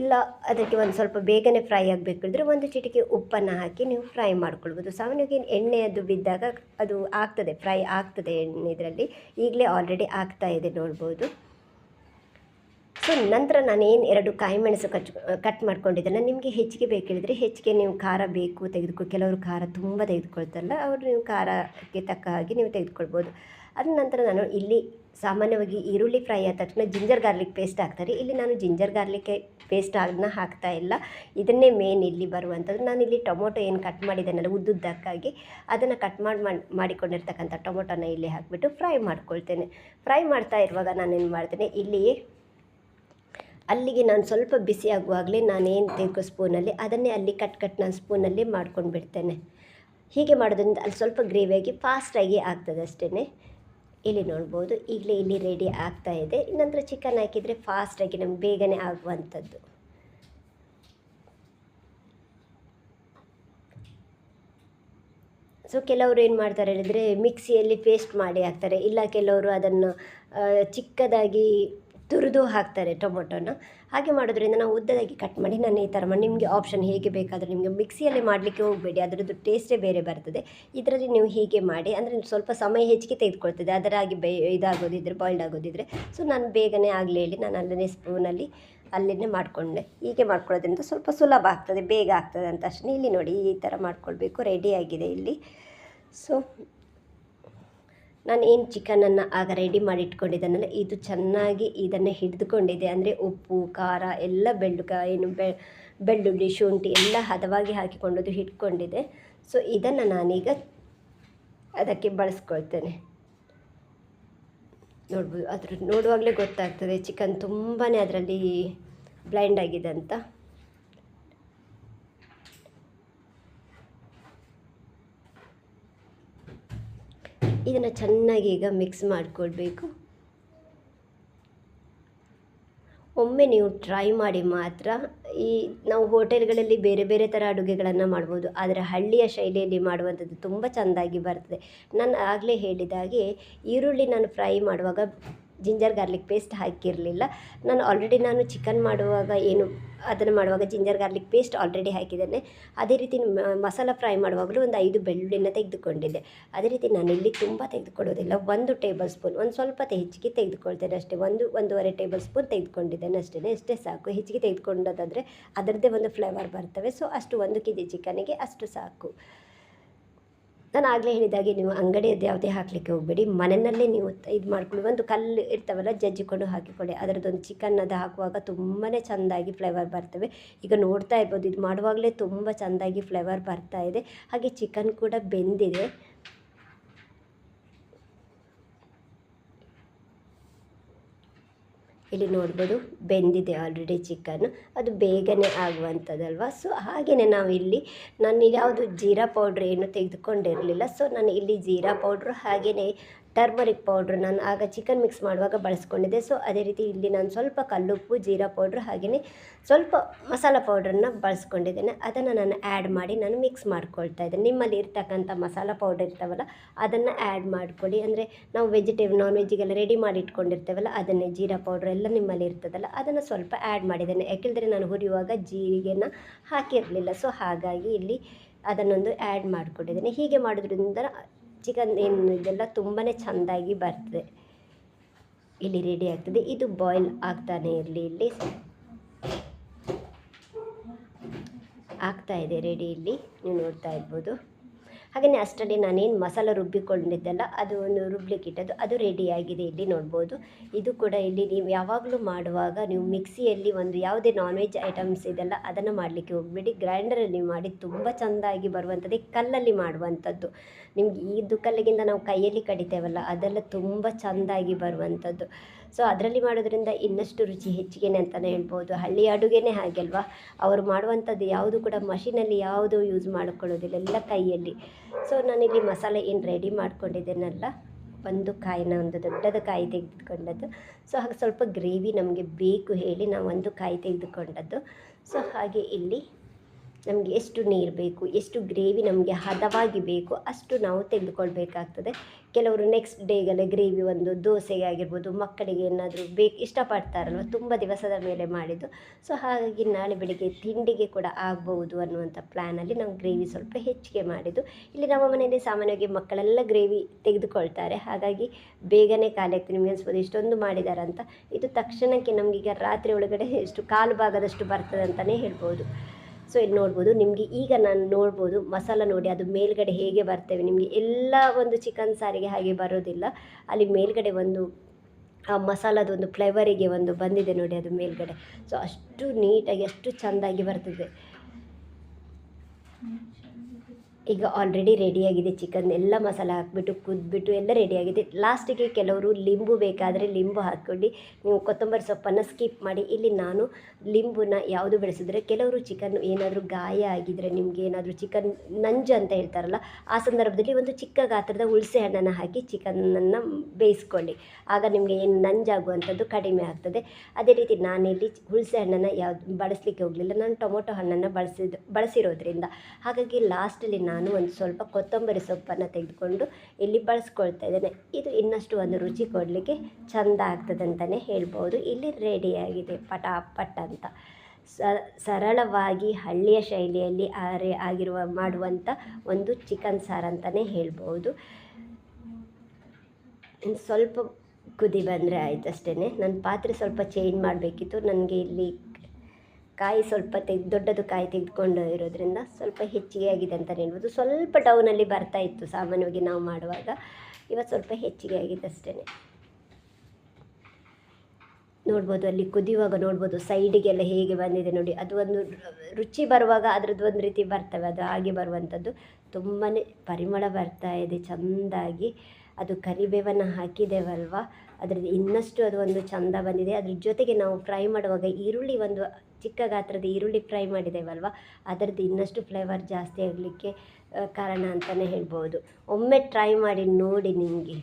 ಇಲ್ಲ, ಅದಕ್ಕೆ ಒಂದು ಸ್ವಲ್ಪ ಬೇಗನೆ ಫ್ರೈ ಆಗಬೇಕಿದ್ರೆ ಒಂದು ಚಿಟಿಕೆ ಉಪ್ಪನ್ನು ಹಾಕಿ ನೀವು ಫ್ರೈ ಮಾಡ್ಕೊಳ್ಬೋದು. ಸಾಮಾನ್ಯವಾಗಿ ಅದು ಬಿದ್ದಾಗ ಅದು ಆಗ್ತದೆ ಫ್ರೈ ಆಗ್ತದೆ ಎಣ್ಣೆ ಇದರಲ್ಲಿ ಈಗಲೇ ಆಲ್ರೆಡಿ ಆಗ್ತಾ ಇದೆ ನೋಡ್ಬೋದು. ಸೊ ನಂತರ ನಾನೇನು ಎರಡು ಕಾಯಿ ಮೆಣಸು ಕಚ್ ಕಟ್ ಮಾಡ್ಕೊಂಡಿದ್ದೆಲ್ಲ ನಿಮಗೆ ಹೆಚ್ಚಿಗೆ ಬೇಕಿದ್ರೆ ಹೆಚ್ಚಿಗೆ ನೀವು ಖಾರ ಬೇಕು ತೆಗೆದುಕೊ, ಕೆಲವರು ಖಾರ ತುಂಬ ತೆಗೆದುಕೊಳ್ತಾರಲ್ಲ, ಅವರು ನೀವು ಖಾರಕ್ಕೆ ತಕ್ಕ ಹಾಗೆ ನೀವು ತೆಗೆದುಕೊಳ್ಬೋದು. ಅದ ನಂತರ ನಾನು ಇಲ್ಲಿ ಸಾಮಾನ್ಯವಾಗಿ ಈರುಳ್ಳಿ ಫ್ರೈ ಆದ ತಕ್ಷಣ ಜಿಂಜರ್ ಗಾರ್ಲಿಕ್ ಪೇಸ್ಟ್ ಹಾಕ್ತಾರೆ. ಇಲ್ಲಿ ನಾನು ಜಿಂಜರ್ ಗಾರ್ಲಿಕ್ ಪೇಸ್ಟ್ ಅದನ್ನ ಹಾಕ್ತಾ ಇಲ್ಲ. ಇದನ್ನೇ ಮೇನ್ ಇಲ್ಲಿ ಬರುವಂಥದ್ದು. ನಾನು ಇಲ್ಲಿ ಟೊಮೊಟೊ ಏನು ಕಟ್ ಮಾಡಿದ್ದೇನಲ್ಲ ಉದ್ದುದ್ದಕ್ಕಾಗಿ ಅದನ್ನು ಕಟ್ ಮಾಡಿ ಮಾಡಿಕೊಂಡಿರ್ತಕ್ಕಂಥ ಟೊಮೊಟೊನ ಇಲ್ಲಿ ಹಾಕಿಬಿಟ್ಟು ಫ್ರೈ ಮಾಡ್ಕೊಳ್ತೇನೆ. ಫ್ರೈ ಮಾಡ್ತಾ ಇರುವಾಗ ನಾನೇನು ಮಾಡ್ತೇನೆ ಇಲ್ಲಿ ಅಲ್ಲಿಗೆ ನಾನು ಸ್ವಲ್ಪ ಬಿಸಿ ಆಗುವಾಗಲೇ ನಾನೇನು ತೆಗೆದು ಸ್ಪೂನಲ್ಲಿ ಅದನ್ನೇ ಅಲ್ಲಿ ಕಟ್ ಕಟ್ ನಾನು ಸ್ಪೂನಲ್ಲಿ ಮಾಡ್ಕೊಂಡು ಬಿಡ್ತೇನೆ ಹೀಗೆ ಮಾಡೋದ್ರಿಂದ ಅಲ್ಲಿ ಸ್ವಲ್ಪ ಗ್ರೇವಿಯಾಗಿ ಫಾಸ್ಟಾಗಿ ಆಗ್ತದೆ ಅಷ್ಟೇ ಇಲ್ಲಿ ನೋಡ್ಬೋದು. ಈಗಲೇ ಇಲ್ಲಿ ರೆಡಿ ಆಗ್ತಾ ಇದೆ. ನಂತರ ಚಿಕನ್ ಹಾಕಿದರೆ ಫಾಸ್ಟಾಗಿ ನಮ್ಗೆ ಬೇಗನೆ ಆಗುವಂಥದ್ದು. ಸೊ ಕೆಲವರು ಏನು ಮಾಡ್ತಾರೆ ಹೇಳಿದರೆ, ಮಿಕ್ಸಿಯಲ್ಲಿ ಪೇಸ್ಟ್ ಮಾಡಿ ಹಾಕ್ತಾರೆ. ಇಲ್ಲ, ಕೆಲವರು ಅದನ್ನು ಚಿಕ್ಕದಾಗಿ ತುರಿದು ಹಾಕ್ತಾರೆ ಟೊಮೊಟೊನ. ಹಾಗೆ ಮಾಡೋದ್ರಿಂದ ನಾವು ಉದ್ದದಾಗಿ ಕಟ್ ಮಾಡಿ, ನಾನು ಈ ಥರ ಮಾಡಿ ನಿಮಗೆ ಆಪ್ಷನ್ ಹೇಗೆ ಬೇಕಾದರೂ ನಿಮಗೆ ಮಿಕ್ಸಿಯಲ್ಲಿ ಮಾಡಲಿಕ್ಕೆ ಹೋಗಬೇಡಿ. ಅದರದ್ದು ಟೇಸ್ಟೇ ಬೇರೆ ಬರ್ತದೆ. ಇದರಲ್ಲಿ ನೀವು ಹೀಗೆ ಮಾಡಿ, ಅಂದರೆ ಸ್ವಲ್ಪ ಸಮಯ ಹೆಚ್ಚಿಗೆ ತೆಗೆದುಕೊಳ್ತದೆ. ಅದರಾಗಿ ಬೇ, ಇದಾಗೋದಿದ್ರೆ ಬಾಯ್ಲ್ಡ್ ಆಗೋದಿದ್ರೆ. ಸೊ ನಾನು ಬೇಗನೆ ಆಗಲಿ ಹೇಳಿ, ನಾನು ಅಲ್ಲೇ ಸ್ಪೂನಲ್ಲಿ ಅಲ್ಲೇ ಮಾಡಿಕೊಂಡೆ. ಹೀಗೆ ಮಾಡ್ಕೊಳ್ಳೋದ್ರಿಂದ ಸ್ವಲ್ಪ ಸುಲಭ ಆಗ್ತದೆ, ಬೇಗ ಆಗ್ತದೆ ಅಂತ ಅಷ್ಟೇ. ಇಲ್ಲಿ ನೋಡಿ, ಈ ಥರ ಮಾಡ್ಕೊಳ್ಬೇಕು ರೆಡಿಯಾಗಿದೆ ಇಲ್ಲಿ. ಸೊ ನಾನು ಏನು ಚಿಕನನ್ನು ಆಗ ರೆಡಿ ಮಾಡಿ ಇಟ್ಕೊಂಡಿದ್ದಾನಲ್ಲ ಇದು ಚೆನ್ನಾಗಿ ಇದನ್ನು ಹಿಡಿದುಕೊಂಡಿದೆ ಅಂದರೆ ಉಪ್ಪು, ಖಾರ, ಎಲ್ಲ ಬೆಳ್ಳು ಏನು ಬೆ, ಬೆಳ್ಳುಳ್ಳಿ, ಶುಂಠಿ ಎಲ್ಲ ಹದವಾಗಿ ಹಾಕಿಕೊಂಡದ್ದು ಹಿಡ್ಕೊಂಡಿದೆ ಸೊ, ಇದನ್ನು ನಾನೀಗ ಅದಕ್ಕೆ ಬಳಸ್ಕೊಳ್ತೇನೆ. ನೋಡ್ಬೋದು ಅದ್ರ ನೋಡುವಾಗಲೇ ಗೊತ್ತಾಗ್ತದೆ, ಚಿಕನ್ ತುಂಬಾ ಅದರಲ್ಲಿ ಬ್ಲೈಂಡ್ ಆಗಿದೆ ಅಂತ. ಇದನ್ನು ಚೆನ್ನಾಗಿ ಈಗ ಮಿಕ್ಸ್ ಮಾಡಿಕೊಳ್ಬೇಕು. ಒಮ್ಮೆ ನೀವು ಟ್ರೈ ಮಾಡಿ ಮಾತ್ರ ಈ ನಾವು ಹೋಟೆಲ್ಗಳಲ್ಲಿ ಬೇರೆ ಬೇರೆ ಥರ ಅಡುಗೆಗಳನ್ನು ಮಾಡ್ಬೋದು, ಆದರೆ ಹಳ್ಳಿಯ ಶೈಲಿಯಲ್ಲಿ ಮಾಡುವಂಥದ್ದು ತುಂಬ ಚೆಂದಾಗಿ ಬರ್ತದೆ. ನಾನು ಆಗಲೇ ಹೇಳಿದ ಹಾಗೆ ಈರುಳ್ಳಿ ನಾನು ಫ್ರೈ ಮಾಡುವಾಗ ಜಿಂಜರ್ ಗಾರ್ಲಿಕ್ ಪೇಸ್ಟ್ ಹಾಕಿರಲಿಲ್ಲ. ನಾನು ಆಲ್ರೆಡಿ ನಾನು ಚಿಕನ್ ಮಾಡುವಾಗ ಏನು ಅದನ್ನು ಮಾಡುವಾಗ ಜಿಂಜರ್ ಗಾರ್ಲಿಕ್ ಪೇಸ್ಟ್ ಆಲ್ರೆಡಿ ಹಾಕಿದ್ದೇನೆ. ಅದೇ ರೀತಿ ಮಸಾಲ ಫ್ರೈ ಮಾಡುವಾಗಲೂ ಒಂದು ಐದು ಬೆಳ್ಳುಳ್ಳಿನ ತೆಗೆದುಕೊಂಡಿದ್ದೆ. ಅದೇ ರೀತಿ ನಾನು ಇಲ್ಲಿ ತುಂಬ ತೆಗೆದುಕೊಳ್ಳೋದಿಲ್ಲ. ಒಂದು ಟೇಬಲ್ ಸ್ಪೂನ್ ಒಂದು ಸ್ವಲ್ಪ ಹೆಚ್ಚಿಗೆ ತೆಗೆದುಕೊಳ್ತೇನೆ ಅಷ್ಟೇ. ಒಂದು, ಒಂದೂವರೆ ಟೇಬಲ್ ಸ್ಪೂನ್ ತೆಗೆದುಕೊಂಡಿದ್ದೇನೆ ಅಷ್ಟೇ ಅಷ್ಟೇ ಸಾಕು. ಹೆಚ್ಚಿಗೆ ತೆಗೆದುಕೊಂಡೋದಾದರೆ ಅದರದ್ದೇ ಒಂದು ಫ್ಲೇವರ್ ಬರ್ತವೆ. ಸೊ ಅಷ್ಟು ಒಂದು ಕೆ ಜಿ ಚಿಕನಿಗೆ ಅಷ್ಟು ಸಾಕು. ನಾನು ಆಗಲೇ ಹೇಳಿದಾಗೆ ನೀವು ಅಂಗಡಿಯದ್ದು ಯಾವುದೇ ಹಾಕಲಿಕ್ಕೆ ಹೋಗಬೇಡಿ. ಮನೆಯಲ್ಲೇ ನೀವು ಇದು ಮಾಡ್ಕೊಳ್ಳಿ ಒಂದು ಕಲ್ಲು ಇರ್ತಾವಲ್ಲ ಜಜ್ಜಿಕೊಂಡು ಹಾಕಿಕೊಳ್ಳಿ. ಅದರದ್ದೊಂದು ಚಿಕನ್ ಅದು ಹಾಕುವಾಗ ತುಂಬಾ ಚೆಂದಾಗಿ ಫ್ಲೇವರ್ ಬರ್ತವೆ. ಈಗ ನೋಡ್ತಾ ಇರ್ಬೋದು, ಇದು ಮಾಡುವಾಗಲೇ ತುಂಬ ಚೆಂದಾಗಿ ಫ್ಲೇವರ್ ಬರ್ತಾ ಇದೆ. ಹಾಗೆ ಚಿಕನ್ ಕೂಡ ಬೆಂದಿದೆ. ಇಲ್ಲಿ ನೋಡ್ಬೋದು ಬೆಂದಿದೆ ಆಲ್ರೆಡಿ ಚಿಕನ್ ಅದು ಬೇಗನೆ ಆಗುವಂಥದ್ದಲ್ವ? ಸೊ ಹಾಗೆಯೇ ನಾವು ಇಲ್ಲಿ ನಾನು ಯಾವುದು ಜೀರಾ ಪೌಡ್ರ್ ಏನು ತೆಗೆದುಕೊಂಡಿರಲಿಲ್ಲ. ಸೊ ನಾನು ಇಲ್ಲಿ ಜೀರಾ ಪೌಡ್ರು ಹಾಗೆಯೇ ಟರ್ಮರಿಕ್ ಪೌಡ್ರ್ ನಾನು ಆಗ ಚಿಕನ್ ಮಿಕ್ಸ್ ಮಾಡುವಾಗ ಬಳಸ್ಕೊಂಡಿದ್ದೆ. ಸೊ ಅದೇ ರೀತಿ ಇಲ್ಲಿ ನಾನು ಸ್ವಲ್ಪ ಕಲ್ಲುಪ್ಪು, ಜೀರಾ ಪೌಡ್ರ್ ಹಾಗೆಯೇ ಸ್ವಲ್ಪ ಮಸಾಲ ಪೌಡ್ರನ್ನ ಬಳಸ್ಕೊಂಡಿದ್ದೇನೆ. ಅದನ್ನು ನಾನು ಆ್ಯಡ್ ಮಾಡಿ ನಾನು ಮಿಕ್ಸ್ ಮಾಡ್ಕೊಳ್ತಾ ಇದ್ದೇನೆ. ನಿಮ್ಮಲ್ಲಿ ಇರ್ತಕ್ಕಂಥ ಮಸಾಲ ಪೌಡರ್ ಇರ್ತಾವಲ್ಲ, ಅದನ್ನು ಆ್ಯಡ್ ಮಾಡ್ಕೊಳ್ಳಿ. ಅಂದರೆ ನಾವು ವೆಜಿಟೇಬಲ್ ನಾನ್ ವೆಜ್ಜಿಗೆಲ್ಲ ರೆಡಿ ಮಾಡಿ ಇಟ್ಕೊಂಡಿರ್ತೇವಲ್ಲ, ಅದನ್ನೇ ಜೀರಾ ಪೌಡ್ರ್ ಎಲ್ಲ ನಿಮ್ಮಲ್ಲಿ ಇರ್ತದಲ್ಲ, ಅದನ್ನು ಸ್ವಲ್ಪ ಆ್ಯಡ್ ಮಾಡಿದ್ದೇನೆ. ಯಾಕೆಂದರೆ ನಾನು ಹುರಿಯುವಾಗ ಜೀರಿಗೆನ ಹಾಕಿರಲಿಲ್ಲ. ಸೊ ಹಾಗಾಗಿ ಇಲ್ಲಿ ಅದನ್ನೊಂದು ಆ್ಯಡ್ ಮಾಡಿಕೊಂಡಿದ್ದೇನೆ. ಹೀಗೆ ಮಾಡೋದ್ರಿಂದ ಚಿಕನ್ ಏನು ಇದೆಲ್ಲ ತುಂಬಾ ಚೆಂದಾಗಿ ಬರ್ತದೆ. ಇಲ್ಲಿ ರೆಡಿ ಆಗ್ತದೆ. ಇದು ಬಾಯ್ಲ್ ಆಗ್ತಾನೆ ಇರಲಿ ಇಲ್ಲಿ. ಆಗ್ತಾ ಇದೆ ರೆಡಿ ಇಲ್ಲಿ. ನೀವು ನೋಡ್ತಾ ಇರ್ಬೋದು. ಹಾಗೆಯೇ ಅಷ್ಟರಲ್ಲಿ ನಾನೇನು ಮಸಾಲ ರುಬ್ಬಿಕೊಂಡಿದ್ದೆಲ್ಲ ಅದು ಒಂದು ರುಬ್ಲಿಕ್ಕೆ ಇಟ್ಟದ್ದು, ಅದು ರೆಡಿಯಾಗಿದೆ ಇಲ್ಲಿ ನೋಡ್ಬೋದು. ಇದು ಕೂಡ ಇಲ್ಲಿ ನೀವು ಯಾವಾಗಲೂ ಮಾಡುವಾಗ ನೀವು ಮಿಕ್ಸಿಯಲ್ಲಿ ಒಂದು ಯಾವುದೇ ನಾನ್ ವೆಜ್ ಐಟಮ್ಸ್ ಇದೆಲ್ಲ ಅದನ್ನು ಮಾಡಲಿಕ್ಕೆ ಹೋಗಬೇಡಿ. ಗ್ರೈಂಡರಲ್ಲಿ ಮಾಡಿ ತುಂಬ ಚೆಂದಾಗಿ ಬರುವಂಥದ್ದು ಈ ಕಲ್ಲಲ್ಲಿ ಮಾಡುವಂಥದ್ದು. ನಿಮ್ಗೆ ಇದು ಕಲ್ಲಿಗಿಂತ ನಾವು ಕೈಯಲ್ಲಿ ಕಡಿತೇವಲ್ಲ, ಅದೆಲ್ಲ ತುಂಬ ಚೆಂದಾಗಿ ಬರುವಂಥದ್ದು. ಸೊ ಅದರಲ್ಲಿ ಮಾಡೋದ್ರಿಂದ ಇನ್ನಷ್ಟು ರುಚಿ ಹೆಚ್ಚಿಗೆನೆ ಅಂತಲೇ ಹೇಳ್ಬೋದು. ಹಳ್ಳಿ ಅಡುಗೆನೇ ಹಾಗೆ ಅಲ್ವಾ ಅವರು ಮಾಡುವಂಥದ್ದು ಯಾವುದು ಕೂಡ ಮಷಿನಲ್ಲಿ ಯಾವುದು ಯೂಸ್ ಮಾಡಿಕೊಳ್ಳೋದಿಲ್ಲ, ಎಲ್ಲ ಕೈಯಲ್ಲಿ. ಸೊ ನಾನಿಲ್ಲಿ ಮಸಾಲೆ ಏನು ರೆಡಿ ಮಾಡ್ಕೊಂಡಿದ್ದೇನಲ್ಲ, ಒಂದು ಕಾಯಿನ, ಒಂದು ದೊಡ್ಡದ ಕಾಯಿ ತೆಗೆದುಕೊಂಡದ್ದು. ಸೊ ಹಾಗೆ ಸ್ವಲ್ಪ ಗ್ರೇವಿ ನಮಗೆ ಬೇಕು ಹೇಳಿ ನಾವು ಒಂದು ಕಾಯಿ ತೆಗೆದುಕೊಂಡದ್ದು. ಸೊ ಹಾಗೆ ಇಲ್ಲಿ ನಮಗೆ ಎಷ್ಟು ನೀರು ಬೇಕು, ಎಷ್ಟು ಗ್ರೇವಿ ನಮಗೆ ಹದವಾಗಿ ಬೇಕು ಅಷ್ಟು ನಾವು ತೆಗೆದುಕೊಳ್ಬೇಕಾಗ್ತದೆ. ಕೆಲವರು ನೆಕ್ಸ್ಟ್ ಡೇಗೆಲ್ಲ ಗ್ರೇವಿ ಒಂದು ದೋಸೆಗೆ ಆಗಿರ್ಬೋದು, ಮಕ್ಕಳಿಗೆ ಏನಾದರೂ ಬೇಕು ಇಷ್ಟಪಡ್ತಾರಲ್ವ, ತುಂಬ ದಿವಸದ ಮೇಲೆ ಮಾಡಿದ್ದು. ಸೊ ಹಾಗಾಗಿ ನಾಳೆ ಬೆಳಿಗ್ಗೆ ತಿಂಡಿಗೆ ಕೂಡ ಆಗ್ಬೋದು ಅನ್ನುವಂಥ ಪ್ಲ್ಯಾನಲ್ಲಿ ನಾವು ಗ್ರೇವಿ ಸ್ವಲ್ಪ ಹೆಚ್ಚಿಗೆ ಮಾಡಿದ್ದು. ಇಲ್ಲಿ ನಮ್ಮ ಮನೆಯಲ್ಲಿ ಸಾಮಾನ್ಯವಾಗಿ ಮಕ್ಕಳೆಲ್ಲ ಗ್ರೇವಿ ತೆಗೆದುಕೊಳ್ತಾರೆ. ಹಾಗಾಗಿ ಬೇಗನೆ ಖಾಲಿ ಆಗ್ತದೆ ನಿಮಗೆ ಅನ್ಸ್ಬೋದು ಇಷ್ಟೊಂದು ಮಾಡಿದಾರಂತ ಇದು ತಕ್ಷಣಕ್ಕೆ ನಮಗೀಗ ರಾತ್ರಿ ಒಳಗಡೆ ಎಷ್ಟು ಕಾಲು ಭಾಗದಷ್ಟು ಬರ್ತದೆ ಅಂತಲೇ ಹೇಳ್ಬೋದು. ಸೊ ಇಲ್ಲಿ ನೋಡ್ಬೋದು, ನಿಮಗೆ ಈಗ ನಾನು ನೋಡ್ಬೋದು, ಮಸಾಲ ನೋಡಿ, ಅದು ಮೇಲ್ಗಡೆ ಹೇಗೆ ಬರ್ತೇವೆ. ನಿಮಗೆ ಎಲ್ಲ ಒಂದು ಚಿಕನ್ ಸಾರಿಗೆ ಹಾಗೆ ಬರೋದಿಲ್ಲ. ಅಲ್ಲಿ ಮೇಲ್ಗಡೆ ಒಂದು, ಆ ಮಸಾಲದ ಒಂದು ಫ್ಲೇವರಿಗೆ ಒಂದು ಬಂದಿದೆ ನೋಡಿ ಅದು ಮೇಲ್ಗಡೆ. ಸೊ ಅಷ್ಟು ನೀಟಾಗಿ ಅಷ್ಟು ಚೆಂದಾಗಿ ಬರ್ತದೆ. ಈಗ ಆಲ್ರೆಡಿ ರೆಡಿಯಾಗಿದೆ ಚಿಕನ್ ಎಲ್ಲ ಮಸಾಲ ಹಾಕಿಬಿಟ್ಟು, ಕುದ್ಬಿಟ್ಟು ಎಲ್ಲ ರೆಡಿಯಾಗಿದೆ ಲಾಸ್ಟಿಗೆ ಕೆಲವರು ಲಿಂಬು ಬೇಕಾದರೆ ಲಿಂಬು ಹಾಕ್ಕೊಂಡು, ನೀವು ಕೊತ್ತಂಬರಿ ಸೊಪ್ಪನ್ನು ಸ್ಕಿಪ್ ಮಾಡಿ. ಇಲ್ಲಿ ನಾನು ಲಿಂಬುನ ಯಾವುದು ಬೆಳೆಸಿದ್ರೆ, ಕೆಲವರು ಚಿಕನ್ ಏನಾದರೂ ಗಾಯ ಆಗಿದರೆ, ನಿಮಗೆ ಏನಾದರೂ ಚಿಕನ್ ನಂಜು ಅಂತ ಹೇಳ್ತಾರಲ್ಲ, ಆ ಸಂದರ್ಭದಲ್ಲಿ ಒಂದು ಚಿಕ್ಕ ಗಾತ್ರದ ಹುಳಸೆ ಹಣ್ಣನ್ನು ಹಾಕಿ ಚಿಕನನ್ನು ಬೇಯಿಸ್ಕೊಳ್ಳಿ. ಆಗ ನಿಮಗೆ ಏನು ನಂಜಾಗುವಂಥದ್ದು ಕಡಿಮೆ ಆಗ್ತದೆ. ಅದೇ ರೀತಿ ನಾನಿಲ್ಲಿ ಹುಳಸೆ ಹಣ್ಣನ್ನು ಯಾವ್ದು ಬಳಸಲಿಕ್ಕೆ ಹೋಗಲಿಲ್ಲ. ನಾನು ಟೊಮೊಟೊ ಹಣ್ಣನ್ನು ಬಳಸಿದ, ಬಳಸಿರೋದ್ರಿಂದ. ಹಾಗಾಗಿ ಲಾಸ್ಟಲ್ಲಿ ನಾನು ಒಂದು ಸ್ವಲ್ಪ ಕೊತ್ತಂಬರಿ ಸೊಪ್ಪನ್ನು ತೆಗೆದುಕೊಂಡು ಇಲ್ಲಿ ಬಳಸ್ಕೊಳ್ತಾ ಇದ್ದೇನೆ. ಇದು ಇನ್ನಷ್ಟು ಒಂದು ರುಚಿ ಕೊಡಲಿಕ್ಕೆ ಚೆಂದ ಆಗ್ತದೆ ಅಂತಲೇ ಹೇಳ್ಬೋದು. ಇಲ್ಲಿ ರೆಡಿಯಾಗಿದೆ ಪಟಾಪಟ್ ಅಂತ. ಸರಳವಾಗಿ ಹಳ್ಳಿಯ ಶೈಲಿಯಲ್ಲಿ ಆರೆ ಆಗಿರುವ ಮಾಡುವಂಥ ಒಂದು ಚಿಕನ್ ಸಾರು ಅಂತಲೇ ಹೇಳ್ಬೋದು. ಸ್ವಲ್ಪ ಕುದಿ ಬಂದರೆ ಆಯ್ತು ಅಷ್ಟೇ ನನ್ನ ಪಾತ್ರೆ ಸ್ವಲ್ಪ ಚೇಂಜ್ ಮಾಡಬೇಕಿತ್ತು. ನನಗೆ ಇಲ್ಲಿ ಕಾಯಿ ಸ್ವಲ್ಪ ತೆಗೆದು ದೊಡ್ಡದು ಕಾಯಿ ತೆಗೆದುಕೊಂಡು ಇರೋದ್ರಿಂದ ಸ್ವಲ್ಪ ಹೆಚ್ಚಿಗೆ ಆಗಿದೆ ಅಂತ ಹೇಳ್ಬೋದು. ಸ್ವಲ್ಪ ಡೌನಲ್ಲಿ ಬರ್ತಾ ಇತ್ತು ಸಾಮಾನ್ಯವಾಗಿ ನಾವು ಮಾಡುವಾಗ. ಇವತ್ತು ಸ್ವಲ್ಪ ಹೆಚ್ಚಿಗೆ ಆಗಿದೆ ಅಷ್ಟೇ ನೋಡ್ಬೋದು ಅಲ್ಲಿ ಕುದಿಯುವಾಗ ನೋಡ್ಬೋದು ಸೈಡಿಗೆಲ್ಲ ಹೇಗೆ ಬಂದಿದೆ ನೋಡಿ. ಅದು ಒಂದು ರುಚಿ ಬರುವಾಗ ಅದ್ರದ್ದು ಒಂದು ರೀತಿ ಬರ್ತವೆ. ಅದು ಹಾಗೆ ಬರುವಂಥದ್ದು. ತುಂಬಾ ಪರಿಮಳ ಬರ್ತಾ ಇದೆ, ಚೆಂದಾಗಿ. ಅದು ಕರಿಬೇವನ್ನು ಹಾಕಿದ್ದೇವಲ್ವ? ಅದರದ್ದು ಇನ್ನಷ್ಟು ಅದು ಒಂದು ಚಂದ ಬಂದಿದೆ. ಅದ್ರ ಜೊತೆಗೆ ನಾವು ಫ್ರೈ ಮಾಡುವಾಗ ಈರುಳ್ಳಿ ಒಂದು ಚಿಕ್ಕ ಗಾತ್ರದ ಈರುಳ್ಳಿ ಫ್ರೈ ಮಾಡಿದ್ದೇವಲ್ವ? ಅದರದ್ದು ಇನ್ನಷ್ಟು ಫ್ಲೇವರ್ ಜಾಸ್ತಿ ಆಗಲಿಕ್ಕೆ ಕಾರಣ ಅಂತಲೇ ಹೇಳ್ಬೋದು. ಒಮ್ಮೆ ಟ್ರೈ ಮಾಡಿ ನೋಡಿ ನಿಮಗೆ.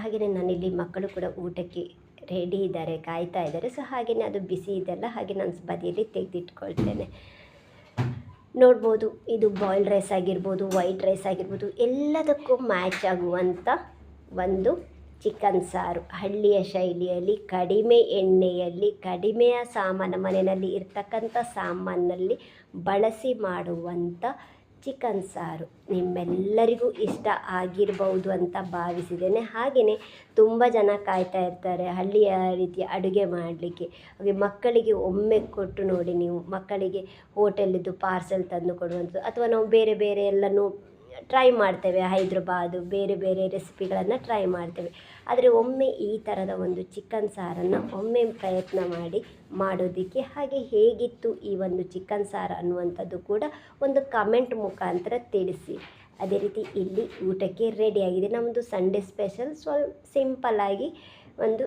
ಹಾಗೆಯೇ ನಾನಿಲ್ಲಿ ಮಕ್ಕಳು ಕೂಡ ಊಟಕ್ಕೆ ರೆಡಿ ಇದ್ದಾರೆ, ಕಾಯ್ತಾ ಇದ್ದಾರೆ. ಸೊ ಹಾಗೆಯೇ ಅದು ಬಿಸಿ ಇದೆಲ್ಲ ಹಾಗೆ ನಾನು ಬದಿಯಲ್ಲಿ ತೆಗೆದಿಟ್ಕೊಳ್ತೇನೆ. ನೋಡ್ಬೋದು, ಇದು ಬಾಯ್ಲ್ಡ್ ರೈಸ್ ಆಗಿರ್ಬೋದು ವೈಟ್ ರೈಸ್ ಆಗಿರ್ಬೋದು, ಎಲ್ಲದಕ್ಕೂ ಮ್ಯಾಚ್ ಆಗುವಂಥ ಒಂದು ಚಿಕನ್ ಸಾರು. ಹಳ್ಳಿಯ ಶೈಲಿಯಲ್ಲಿ ಕಡಿಮೆ ಎಣ್ಣೆಯಲ್ಲಿ, ಕಡಿಮೆಯ ಸಾಮಾನು ಮನೆಯಲ್ಲಿ ಇರ್ತಕ್ಕಂಥ ಸಾಮಾನಲ್ಲಿ ಬಳಸಿ ಮಾಡುವಂಥ ಚಿಕನ್ ಸಾರು. ನಿಮ್ಮೆಲ್ಲರಿಗೂ ಇಷ್ಟ ಆಗಿರ್ಬೋದು ಅಂತ ಭಾವಿಸಿದ್ದೇನೆ. ಹಾಗೆಯೇ ತುಂಬ ಜನ ಕಾಯ್ತಾ ಇರ್ತಾರೆ ಹಳ್ಳಿಯ ರೀತಿಯ ಅಡುಗೆ ಮಾಡಲಿಕ್ಕೆ. ಹಾಗೆ ಮಕ್ಕಳಿಗೆ ಒಮ್ಮೆ ಕೊಟ್ಟು ನೋಡಿ ನೀವು ಮಕ್ಕಳಿಗೆ ಹೋಟೆಲಿದ್ದು ಪಾರ್ಸೆಲ್ ತಂದು ಕೊಡುವಂಥದ್ದು ಅಥವಾ ನಾವು ಬೇರೆ ಬೇರೆ ಎಲ್ಲನೂ ಟ್ರೈ ಮಾಡ್ತೇವೆ, ಹೈದ್ರಾಬಾದು ಬೇರೆ ಬೇರೆ ರೆಸಿಪಿಗಳನ್ನು ಟ್ರೈ ಮಾಡ್ತೇವೆ. ಆದರೆ ಒಮ್ಮೆ ಈ ಥರದ ಒಂದು ಚಿಕನ್ ಸಾರನ್ನು ಒಮ್ಮೆ ಪ್ರಯತ್ನ ಮಾಡಿ ಮಾಡೋದಕ್ಕೆ ಹಾಗೆ ಹೇಗಿತ್ತು ಈ ಒಂದು ಚಿಕನ್ ಸಾರು ಅನ್ನುವಂಥದ್ದು ಕೂಡ ಒಂದು ಕಮೆಂಟ್ ಮುಖಾಂತರ ತಿಳಿಸಿ. ಅದೇ ರೀತಿ ಇಲ್ಲಿ ಊಟಕ್ಕೆ ರೆಡಿಯಾಗಿದೆ ನಮ್ಮದು ಸಂಡೇ ಸ್ಪೆಷಲ್ ಸ್ವಲ್ಪ ಸಿಂಪಲ್ಲಾಗಿ ಒಂದು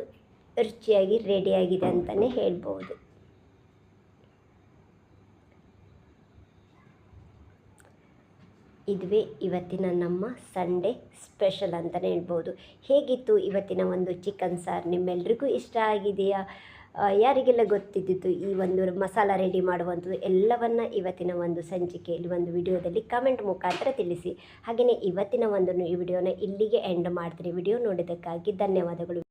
ರುಚಿಯಾಗಿ ರೆಡಿಯಾಗಿದೆ ಅಂತಲೇ ಹೇಳ್ಬೋದು. ಇದುವೇ ಇವತ್ತಿನ ನಮ್ಮ ಸಂಡೇ ಸ್ಪೆಷಲ್ ಅಂತಲೇ ಹೇಳ್ಬೋದು. ಹೇಗಿತ್ತು ಇವತ್ತಿನ ಒಂದು ಚಿಕನ್ ಸಾರು? ನಿಮ್ಮೆಲ್ರಿಗೂ ಇಷ್ಟ ಆಗಿದೆಯಾ? ಯಾರಿಗೆಲ್ಲ ಗೊತ್ತಿದ್ದಿತ್ತು ಈ ಒಂದು ಮಸಾಲ ರೆಡಿ ಮಾಡುವಂಥದ್ದು ಎಲ್ಲವನ್ನು ಇವತ್ತಿನ ಒಂದು ಸಂಚಿಕೆಯಲ್ಲಿ ಒಂದು ವಿಡಿಯೋದಲ್ಲಿ ಕಮೆಂಟ್ ಮುಖಾಂತರ ತಿಳಿಸಿ. ಹಾಗೆಯೇ ಇವತ್ತಿನ ಒಂದು ಈ ವಿಡಿಯೋನ ಇಲ್ಲಿಗೆ ಎಂಡ್ ಮಾಡ್ತೀನಿ. ವಿಡಿಯೋ ನೋಡಿದ್ದಕ್ಕಾಗಿ ಧನ್ಯವಾದಗಳು.